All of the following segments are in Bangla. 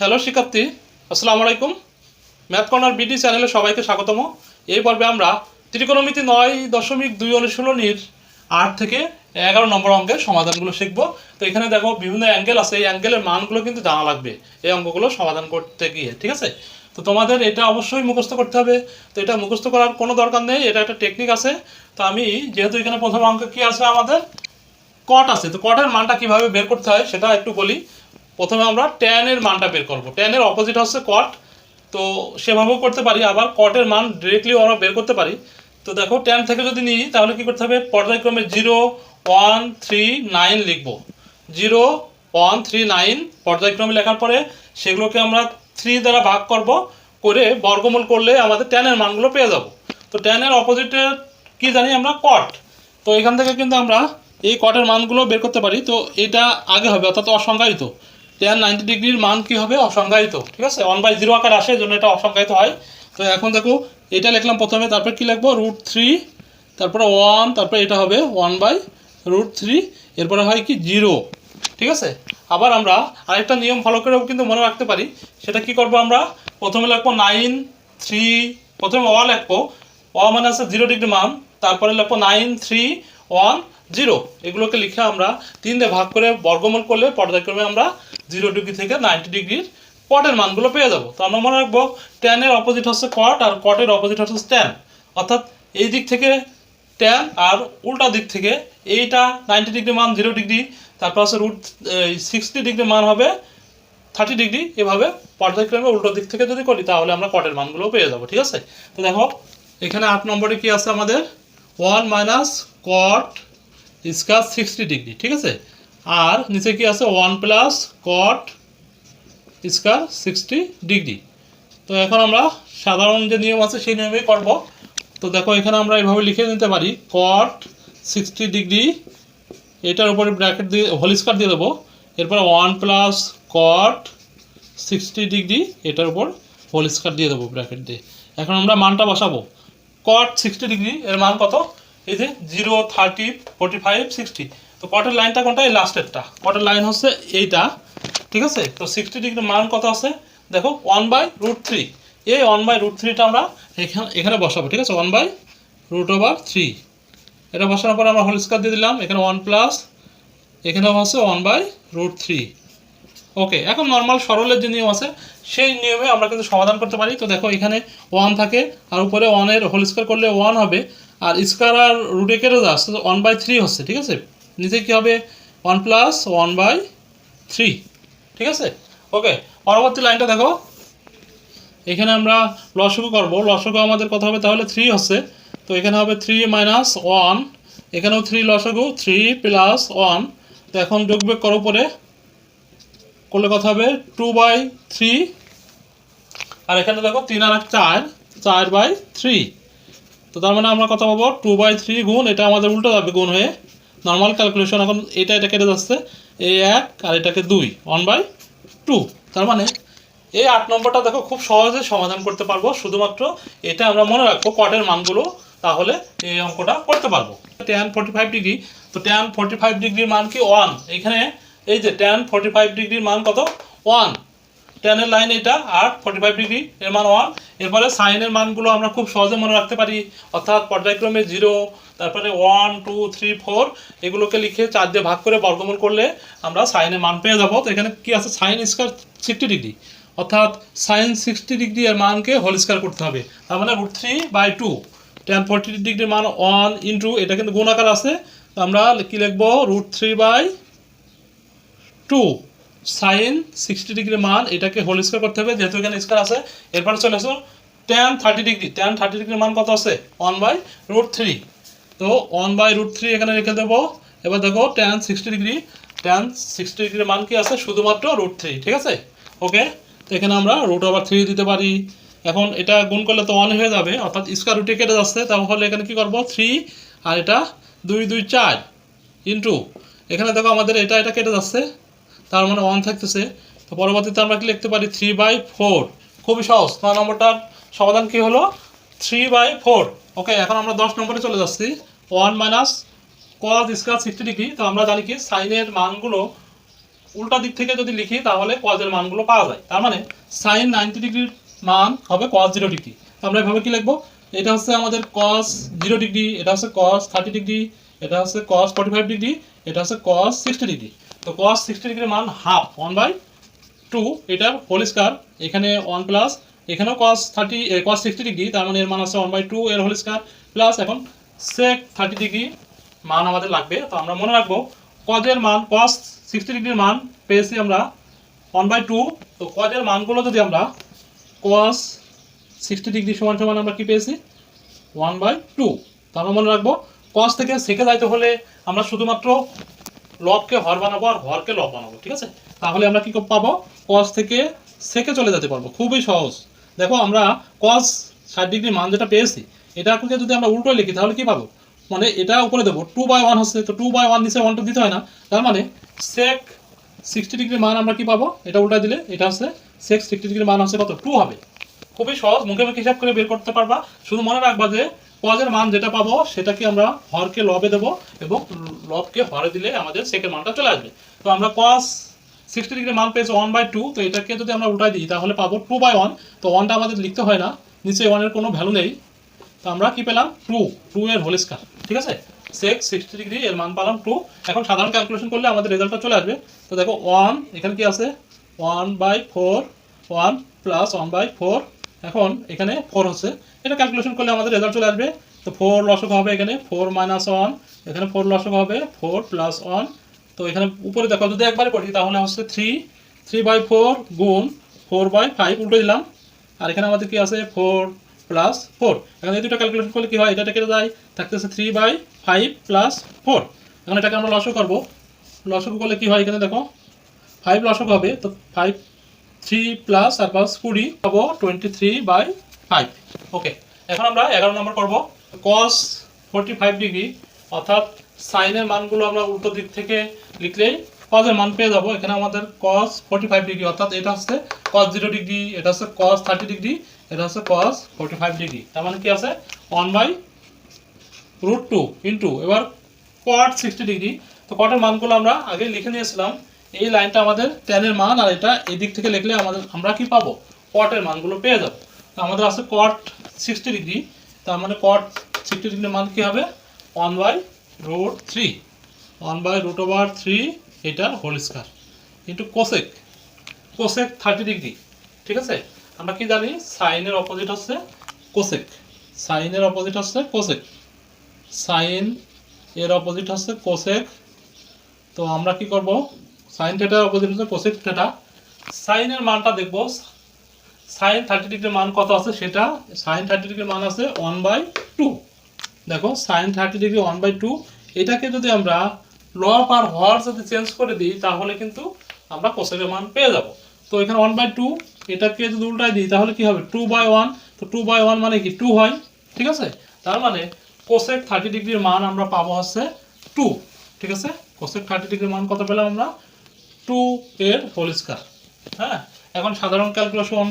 হ্যালো শিক্ষার্থী। আসসালামু আলাইকুম। ম্যাথ কর্নার বিডি চ্যানেলে সবাইকে স্বাগতম। এই পর্বে আমরা ত্রিকোণমিতি নয় দশমিক দুই অনুশীলনীর আট থেকে এগারো নম্বর অঙ্কের সমাধানগুলো শিখব। তো এখানে দেখো বিভিন্ন অ্যাঙ্গেল আছে। এই অ্যাঙ্গেলের মানগুলো কিন্তু জানা লাগবে। এই অঙ্কগুলো সমাধান করতে গিয়ে, ঠিক আছে? তো তোমাদের এটা অবশ্যই মুখস্থ করতে হবে। তো এটা মুখস্থ করার কোনো দরকার নেই। এটা একটা টেকনিক আছে। তো আমি যেহেতু এখানে প্রথম অঙ্ক কি আছে আমাদের? কট আছে। তো কটের মানটা কীভাবে বের করতে হয় সেটা একটু বলি। প্রথমে আমরা ট্যানের মানটা বের করব। ট্যানের অপোজিট হচ্ছে কট তো সেভাবেও করতে পারি। আবার কটের মান ডিরেক্টলি আমরা বের করতে পারি। তো দেখো ট্যান থেকে যদি নিই, তাহলে কি করতে হবে? পর্যায়ক্রমে জিরো ওয়ান থ্রি নাইন লিখব। জিরো ওয়ান থ্রি নাইন পর্যায়ক্রমে লেখার পরে সেগুলোকে আমরা থ্রি দ্বারা ভাগ করব, করে বর্গমূল করলে আমাদের ট্যানের মানগুলো পেয়ে যাব। তো ট্যানের অপোজিটে কি জানি আমরা? কট তো এখান থেকে কিন্তু আমরা এই কটের মানগুলো বের করতে পারি। তো এটা আগে হবে, অর্থাৎ অসংজ্ঞায়িত। টেন নাইনটি ডিগ্রির মান কি হবে? অসংজ্ঞায়িত, ঠিক আছে? ওয়ান বাই জিরো আকার আসে জন্য এটা অসংজ্ঞায়িত হয়। তো এখন দেখো, এটা লিখলাম প্রথমে, তারপর কি লিখব? রুট থ্রি তারপরে ওয়ান তারপরে এটা হবে ওয়ান বাই রুট থ্রি এরপরে হয় কি? জিরো ঠিক আছে? আবার আমরা আরেকটা নিয়ম ফলো করেও কিন্তু মনে রাখতে পারি। সেটা কি করব আমরা? প্রথমে লিখব নাইন থ্রি প্রথমে ওয়া লিখব। ওয়া মানে আছে জিরো ডিগ্রি মান, তারপরে লিখব নাইন থ্রি ওয়ান জিরো। এগুলোকে লিখে আমরা তিন দিয়ে ভাগ করে বর্গমূল করলে পর্যায়ক্রমে আমরা জিরো ডিগ্রি থেকে নাইনটি ডিগ্রির কটের মানগুলো পেয়ে যাব। তো আমরা মনে রাখব ট্যানের অপোজিট হচ্ছে কট আর কটের অপোজিট হচ্ছে ট্যান অর্থাৎ এই দিক থেকে ট্যান আর উল্টা দিক থেকে এইটা নাইনটি ডিগ্রি মান জিরো ডিগ্রি, তারপর হচ্ছে রুট সিক্সটি ডিগ্রি মান হবে থার্টি ডিগ্রি। এভাবে পর্যায়ক্রমে উল্টো দিক থেকে যদি করি, তাহলে আমরা কটের মানগুলো পেয়ে যাব, ঠিক আছে? তো দেখো, এখানে আট নম্বরে কি আছে আমাদের? One minus cot square sixty degree ঠিক আছে? আর নিচে কি আছে? One plus cot square sixty degree তো এখন আমরা সাধারণ যে নিয়ম আছে, সেই নিয়মেই করব। তো দেখো, এখানে আমরা এভাবে লিখে নিতে পারি কট সিক্সটি ডিগ্রি এটার উপরে ব্র্যাকেট দিয়ে হোল স্কার দিয়ে দেবো। এরপর one plus cot sixty degree এটার উপর হোল স্কার দিয়ে দেবো ব্র্যাকেট দিয়ে। এখন আমরা মানটা বসাবো। কট সিক্সটি ডিগ্রি এর মান কত? এই যে zero thirty forty five sixty তো কটের লাইনটা কোনটা? এই লাস্টেরটা কটের লাইন হচ্ছে এইটা। ঠিক আছে? তো সিক্সটি ডিগ্রি মান কত আছে? দেখো ওয়ান বাই রুট থ্রি এই ওয়ান বাই রুট থ্রিটা আমরা এখানে এখানে বসাবো, ঠিক আছে? One by root over three এটা বসানোর পরে আমরা হোল স্কোয়ার দিয়ে দিলাম। এখানে ওয়ান প্লাস এখানে হচ্ছে one by root three okay, এখন নর্মাল সরলের যে নিয়ম আছে, সেই নিয়মে আমরা কিন্তু সমাধান করতে পারি। তো দেখো, এখানে ওয়ান থাকে, আর উপরে ওয়ানের হোল স্কোয়ার করলে ওয়ান হবে। আর স্কোয়ার আর রুটে কেটে যাচ্ছে ওয়ান বাই থ্রি হচ্ছে, ঠিক আছে? নিচে কী হবে? One plus one by three ঠিক আছে? ওকে পরবর্তী লাইনটা দেখো। এখানে আমরা লসকু করব। লসগু আমাদের কত হবে? তাহলে থ্রি হচ্ছে। তো এখানে হবে থ্রি মাইনাস ওয়ান এখানেও থ্রি লসগু থ্রি প্লাস ওয়ান তো এখন যোগবেগ করো পরে করলে কথা হবে? টু বাই থ্রি আর এখানে দেখো তিন আর এক চার চার বাই থ্রি তো তার মানে আমরা কথা পাবো টু বাই থ্রি গুণ, এটা আমাদের উল্টো যাবে গুণ হয়ে। নর্মাল ক্যালকুলেশন এখন এটা এটা কেটে যাচ্ছে। এই এক আর এটাকে দুই ওয়ান বাই টু তার মানে এই আট নম্বরটা দেখো খুব সহজে সমাধান করতে পারব। শুধুমাত্র এটা আমরা মনে রাখব কটের মানগুলো, তাহলে এই অঙ্কটা করতে পারব। টেন ফোর্টি ফাইভ ডিগ্রি তো ট্যান ফোর্টি ফাইভ ডিগ্রির মান কি ওয়ান এখানে এই যে টেন ফোর্টি ফাইভ ডিগ্রির মান কত? ওয়ান টেনের লাইন এটা আর ফোর্টি ফাইভ ডিগ্রি এর মান ওয়ান এরপরে সাইনের মানগুলো আমরা খুব সহজে মনে রাখতে পারি। অর্থাৎ পর্যায়ক্রমে জিরো তারপরে ওয়ান টু থ্রি ফোর এগুলোকে লিখে চার দিয়ে ভাগ করে বর্গমূল করলে আমরা সাইনের মান পেয়ে যাব। তো এখানে কি আছে? সাইন স্কোয়ার সিক্সটি ডিগ্রি অর্থাৎ সাইন সিক্সটি ডিগ্রি এর মানকে হোল স্কোয়ার করতে হবে। তার মানে root three by two tan forty ডিগ্রির মান ওয়ান ইন্টু এটা কিন্তু গুণ আকার আছে। আমরা কি লিখব? Root three by two sine sixty degree মান, এটাকে হোল স্কোয়ার করতে হবে, যেহেতু এখানে স্কোয়ার আছে। এরপরে চলে আসো tan thirty degree. Tan thirty ডিগ্রির মান কত আছে? ওয়ান বাই রুট থ্রি তো ওয়ান বাই রুট থ্রি এখানে রেখে দেবো। এবার দেখো tan sixty degree. Tan sixty ডিগ্রির মান কি আছে? শুধুমাত্র রুট থ্রি ঠিক আছে? ওকে তো এখানে আমরা রুট ওভার থ্রি দিতে পারি। এখন এটা গুণ করলে তো ওয়ান হয়ে যাবে, অর্থাৎ স্কোয়ার রুটে কেটে যাচ্ছে। তাহলে এখানে কি করব? থ্রি আর এটা দুই দুই, চার ইন্টু এখানে দেখো আমাদের এটা এটা কেটে যাচ্ছে। তার মানে ওয়ান থাকতেছে। তো পরবর্তীতে আমরা কি লিখতে পারি? থ্রি বাই ফোর খুবই সহজ। নয় নম্বরটার সমাধান কি হলো? থ্রি বাই ফোর ওকে এখন আমরা দশ নম্বরে চলে যাচ্ছি। One minus cos square sixty degree তো আমরা জানি কি সাইনের মানগুলো উল্টা দিক থেকে যদি লিখি, তাহলে কজের মানগুলো পাওয়া যায়। তার মানে সাইন নাইনটি ডিগ্রির মান হবে কস জিরো ডিগ্রি আমরা এভাবে কি লিখব? এটা হচ্ছে আমাদের কস জিরো ডিগ্রি এটা হচ্ছে কস থার্টি ডিগ্রি এটা হচ্ছে কস ফর্টি ফাইভ ডিগ্রি এটা হচ্ছে কস সিক্সটি ডিগ্রি তো কস সিক্সটি ডিগ্রির মান হাফ ওয়ান বাই টু এটার হোল স্কয়ার এখানে ওয়ান প্লাস এখানেও cos thirty cos sixty degree তার মানে এর মান আছে ওয়ান বাই টু এর হোল স্কয়ার প্লাস এখন সেক থার্টি ডিগ্রি মান আমাদের লাগবে। তো আমরা মনে রাখব কজের মান কস সিক্সটি ডিগ্রির মান পেয়েছি আমরা ওয়ান বাই টু তো কজের মানগুলো যদি আমরা কস সিক্সটি ডিগ্রি সমান সমান আমরা কি পেয়েছি? ওয়ান বাই টু তো আমরা মনে রাখব কস থেকে সেকে যাইতে হলে আমরা শুধুমাত্র লবকে হর বানাবো আর হরকে লব বানাবো, ঠিক আছে? তাহলে আমরা কি পাবো? কস থেকে সেকে চলে যেতে পারব। খুবই সহজ। দেখো, আমরা কস ষাট ডিগ্রি মান যেটা পেয়েছি, এটাকে যদি আমরা উল্টো লিখি, তাহলে কি পাবো? মানে এটা উপরে দেবো। টু বাই ওয়ান হচ্ছে, তো টু বাই ওয়ান নিচে ওয়ান টু দিতে হয় না। তার মানে সেক সিক্সটি ডিগ্রি মান আমরা কি পাবো? এটা উল্টা দিলে এটা হচ্ছে সেক সিক্সটি ডিগ্রি মান হচ্ছে কত? টু হবে। খুবই সহজ। মুখে মুখে হিসাব করে বের করতে পারবা। শুধু মনে রাখবা যে কজের মান যেটা পাবো, সেটাকে আমরা হরকে লবে দেবো এবং লবকে হরে দিলে আমাদের সেকের মানটা চলে আসবে। তো আমরা কস সিক্সটি ডিগ্রি মান পেয়েছি ওয়ান বাই টু তো এটাকে যদি আমরা উল্টাই দিই, তাহলে পাবো টু বাই ওয়ান তো ওয়ানটা আমাদের লিখতে হয় না, নিচে ওয়ানের কোনো ভ্যালু নেই। তো আমরা কি পেলাম? টু টু এর হোল ঠিক আছে? সেক্স সিক্সটি ডিগ্রি এর মান পেলাম টু এখন সাধারণ ক্যালকুলেশন করলে আমাদের রেজাল্টটা চলে আসবে। তো দেখো ওয়ান এখানে কি আছে? One by four one plus one by four এখন এখানে ফোর হচ্ছে। এটা ক্যালকুলেশন করলে আমাদের রেজাল্ট চলে আসবে। তো ফোর লসক হবে এখানে ফোর মাইনাস ওয়ান এখানে ফোর লসক হবে ফোর প্লাস ওয়ান তো এখানে উপরে দেখো, যদি একবারে পড়ি, তাহলে হচ্ছে থ্রি থ্রি বাই ফোর গুণ ফোর বাই ফাইভ উল্টো দিলাম। আর এখানে আমাদের কি আছে? ফোর প্লাস ফোর এখানে এই দুটো ক্যালকুলেশন করলে কি হয়? এটা কেটে যায়, থাকতেছে three by five plus four এখন এটাকে আমরা লসক করব। লসক করলে কি হয় এখানে দেখো? ফাইভ লসক হবে, তো ফাইভ থ্রি প্লাস আর প্লাস কুড়ি পাবো বাই ফাইভ ওকে এখন আমরা এগারো নম্বর করব। কস ফোরটি ফাইভ ডিগ্রি অর্থাৎ সাইনের মানগুলো আমরা উল্টো দিক থেকে লিখলেই কজের মান পেয়ে যাব। এখানে আমাদের কস ফোরটি ফাইভ ডিগ্রি অর্থাৎ এটা হচ্ছে কস জিরো ডিগ্রি এটা হচ্ছে কস থার্টি ডিগ্রি এটা হচ্ছে কস ফোরটি ফাইভ ডিগ্রি তার মানে কি আছে? One by root two into এবার কট সিক্সটি ডিগ্রি তো কটের মানগুলো আমরা আগে লিখে নিয়েছিলাম। এই লাইনটা আমাদের টেনের মান, আর এটা এদিক থেকে লিখলে আমাদের, আমরা কি পাবো? কটের মানগুলো পেয়ে যাব। আমাদের আছে কট সিক্সটি ডিগ্রি তার মানে কট সিক্সটি ডিগ্রির মান কি হবে? One by root three one by root over three এটার whole square into cosec cosec thirty degree ঠিক আছে? আমরা কি জানি? সাইনের অপোজিট হচ্ছে কোসেক সাইনের অপোজিট হচ্ছে কোসেক সাইন এর অপোজিট হচ্ছে কোসেক তো আমরা কি করব? সাইন থিটার অপোজিট হচ্ছে কোসেক থিটা সাইনের মানটা দেখব। সাইন থার্টি ডিগ্রির মান কত আছে সেটা? সাইন থার্টি ডিগ্রির মান আছে ওয়ান বাই টু দেখো sine thirty degree one by two এটাকে যদি আমরা লব আর হর যদি চেঞ্জ করে দিই, তাহলে কিন্তু আমরা কোসেকের মান পেয়ে যাব। তো এখানে ওয়ান বাই টু এটাকে যদি উল্টাই দিই, তাহলে কি হবে? টু বাই ওয়ান তো টু বাই ওয়ান মানে কি? টু হয়। ঠিক আছে? তার মানে কোসেক থার্টি ডিগ্রির মান আমরা পাবো হচ্ছে টু ঠিক আছে? কোসেক থার্টি ডিগ্রির মান কত পেলাম আমরা? টু এর হোল স্কয়ার হ্যাঁ? এখন সাধারণ calculation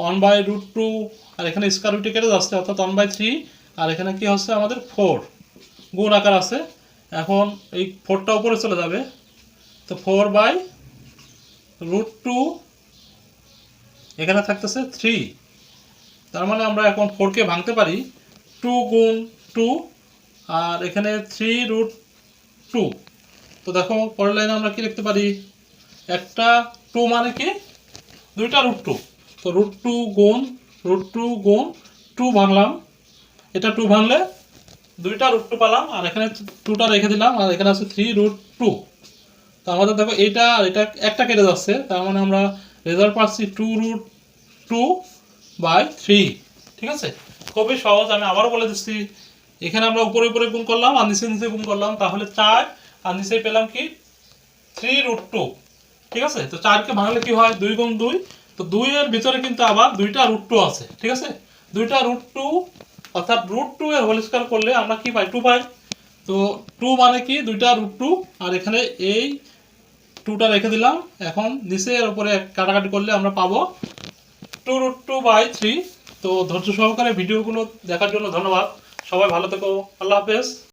one by root two আর এখানে স্কয়ার রুটে কেটে যাচ্ছে, অর্থাৎ ওয়ান বাই থ্রি আর এখানে কি হচ্ছে আমাদের ফোর গুণ আকার আছে। এখন এই ফোরটা উপরে চলে যাবে। তো ফোর বাই রুট টু এখানে থাকতেছে থ্রি তার মানে আমরা এখন ফোরকে ভাঙতে পারি টু গুণ টু আর এখানে থ্রি রুট টু তো দেখো, পরের লাইনে আমরা কি লিখতে পারি? একটা টু মানে কি? দুইটা রুট টু তো রুট টু গুণ রুট টু গুণ টু ভাঙলাম। এটা টু ভাঙলে দুইটা রুট টু পেলাম, আর এখানে টুটা রেখে দিলাম, আর এখানে আছে থ্রি রুট টু তো আমাদের দেখো এইটা আর এটা একটা কেটে যাচ্ছে, তার মানে আমরা রেজাল্ট পাচ্ছি two root two by three ঠিক আছে? খুবই সহজ, আমি আবারও বলে দিচ্ছি। এখানে আমরা উপরে উপরে গুণ করলাম, আর নিচে নিচে গুণ করলাম, তাহলে চার। আর নিচে পেলাম কি? থ্রি রুট টু ঠিক আছে? তো চারকে ভাঙলে কি হয়? দুই গুণ দুই। তো দুইয়ের ভিতরে কিন্তু আবার দুইটা রুট টু আছে, ঠিক আছে? দুইটা রুট টু অর্থাৎ রুট টু এর হোল স্কয়ার করলে আমরা কি পাই? টু পাই। তো টু মানে কি? দুইটা রুট টু আর এখানে এই টুটা রেখে দিলাম। এখন নিচের উপরে কাটাকাটি করলে আমরা পাবো two root two by three তো ধৈর্য সহকারে ভিডিওগুলো দেখার জন্য ধন্যবাদ। সবাই ভালো থেকো। আল্লাহ হাফেজ।